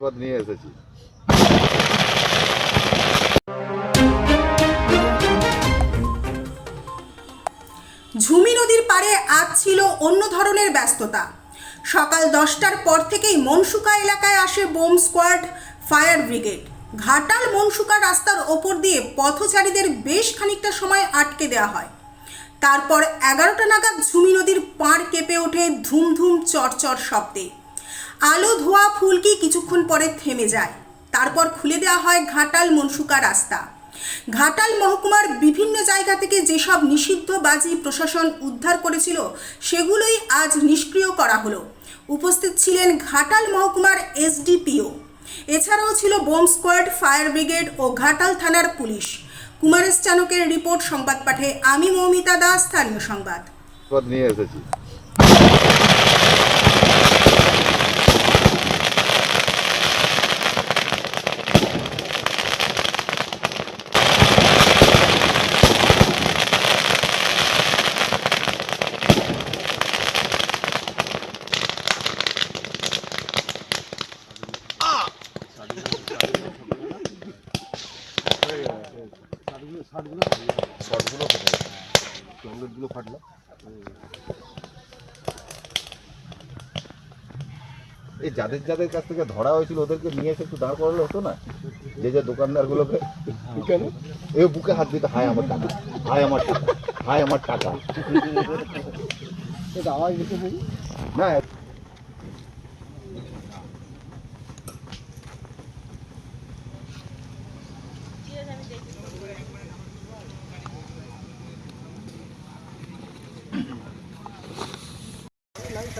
নিয়ে এসেছি। ঝুমি নদীর পাড়ে আজ ছিল অন্য ধরনের ব্যস্ততা। সকাল দশটার পর থেকেই মনসুকা এলাকায় আসে bomb squad, fire brigade. Ghatal Mansuka রাস্তার ওপর দিয়ে পথচারীদের বেশ খানিকটা সময় আটকে দেওয়া হয়। তারপর এগারোটা নাগাদ ঝুমি নদীর পাড় কেঁপে ওঠে ধুমধুম চরচর শব্দে। আলো, ধোয়া, ফুলকি কিছুক্ষণ পরে থেমে যায়। তারপর খুলে দেওয়া হয় ঘাটাল মনসুকা রাস্তা। ঘাটাল মহকুমার বিভিন্ন জায়গা থেকে যেসব নিষিদ্ধ বাজি প্রশাসন উদ্ধার করেছিল, সেগুলোই আজ নিষ্ক্রিয় করা হলো। উপস্থিত ছিলেন ঘাটাল মহকুমার এসডিপিও। এছাড়াও ছিল বোম স্কোয়াড, ফায়ার ব্রিগেড ও ঘাটাল থানার পুলিশ। কুমারেশ চানকের রিপোর্ট, সংবাদ পাঠে আমি মৌমিতা দাস, স্থানীয় সংবাদ। নিয়ে এসেছি। শর্টগুলো কোথায়? চকলেটগুলো ফাটলো। এই যাদের যাদের কাছ থেকে ধরা হয়েছিল ওদেরকে নিয়ে এসে একটু দাঁড় করালে হতো না? যে যে দোকানদার গুলোকে কেন? এ বুকে হাত দিতে হায় আমার টাকা হায় আমার টাকা হায় আমার টাকা। না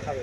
খাবে